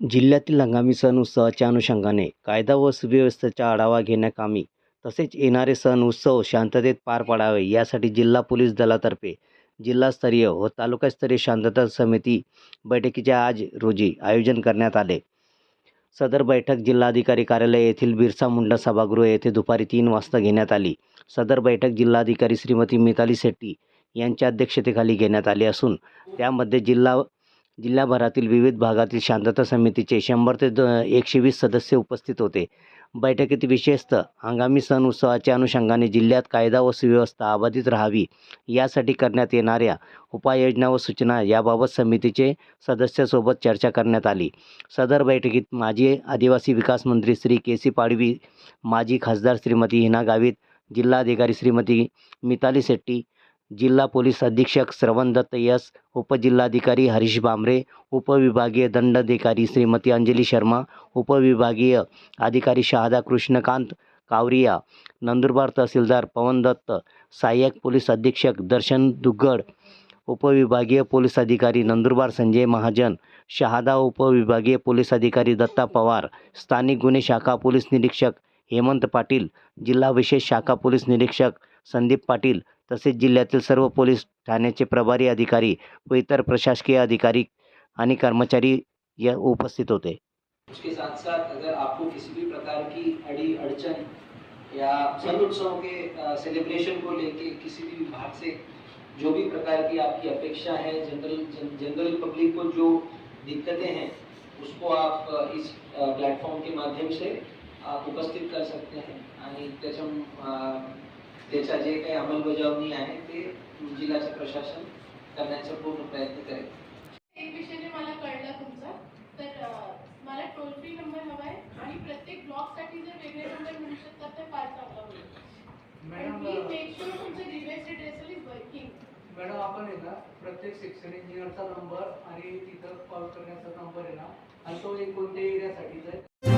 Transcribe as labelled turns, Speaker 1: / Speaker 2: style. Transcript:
Speaker 1: जिल्ह्यातील हंगामी सण उत्सवाच्या अनुषंगाने कायदा व सुव्यवस्थेचा आढावा घेण्याकामी तसेच येणारे सण उत्सव शांततेत पार पाडावे यासाठी जिल्हा पोलीस दलातर्फे जिल्हास्तरीय व तालुकास्तरीय शांतता समिती बैठकीचे आज रोजी आयोजन करण्यात आले. सदर बैठक जिल्हाधिकारी कार्यालय येथील बिरसा मुंडा सभागृह येथे दुपारी तीन वाजता घेण्यात आली. सदर बैठक जिल्हाधिकारी श्रीमती मिताली शेट्टी यांच्या अध्यक्षतेखाली घेण्यात आली असून त्यामध्ये जिल्हा जिल्हाभरातील विविध भागातील शांतता समितीचे शंभर ते द एकशे वीस सदस्य उपस्थित होते. बैठकीत विशेषतः हंगामी सण उत्सवाच्या अनुषंगाने जिल्ह्यात कायदा व सुव्यवस्था अबाधित राहावी यासाठी करण्यात येणाऱ्या उपाययोजना व सूचना याबाबत समितीचे सदस्यासोबत चर्चा करण्यात आली. सदर बैठकीत माजी आदिवासी विकास मंत्री श्री के सी पाडवी माजी खासदार श्रीमती हिना गावित जिल्हाधिकारी श्रीमती मिताली शेट्टी जिल्हा पोलीस अधीक्षक श्रवण दत्त यस उपजिल्हाधिकारी हरीश भांबरे उपविभागीय दंडाधिकारी श्रीमती अंजली शर्मा उपविभागीय अधिकारी शहादा कृष्णकांत कावरिया नंदुरबार तहसीलदार पवन दत्त सहाय्यक पोलीस अधीक्षक दर्शन दुग्गड उपविभागीय पोलीस अधिकारी नंदुरबार संजय महाजन शहादा उपविभागीय पोलीस अधिकारी दत्ता पवार स्थानिक गुन्हे शाखा पोलीस निरीक्षक हेमंत पाटील जिल्हा विशेष शाखा पोलीस निरीक्षक संदीप पाटील तसेच जिल्ह्यातील सर्व पोलीस ठाण्याचे प्रभारी अधिकारी व इतर प्रशासकीय अधिकारी आणि कर्मचारी या उपस्थित होते.
Speaker 2: उसके साथ साथ अगर आपको किसी भी प्रकार की अड़ी अड़चन या सन उत्सव के सेलिब्रेशन को लेके किसी भी विभाग से जो भी प्रकार की आपकी अपेक्षा है जनरल जनरल पब्लिक को जो दिक्कतें हैं, उसको आप इस प्लेटफॉर्म के माध्यम से आप उपस्थित कर सकते हैं। त्याच्या जे काही अंमलबजावणी आहे ते जिल्ह्याचं प्रशासन करण्याचा पूर्ण प्रयत्न करेल.
Speaker 3: एक विषयाने मला कळलं तुमचं. तर मला टोल फ्री नंबर हवा आहे आणि प्रत्येक ब्लॉकसाठी जर वेगळे नंबर मिळू शकतात तर फार चांगलं होईल.
Speaker 4: मॅडम आपण आहे ना प्रत्येक सेक्शन इंजिनियरचा नंबर आणि तिथं कॉल करण्याचा नंबर आहे ना आणि तो एक कोणत्या एरियासाठी आहे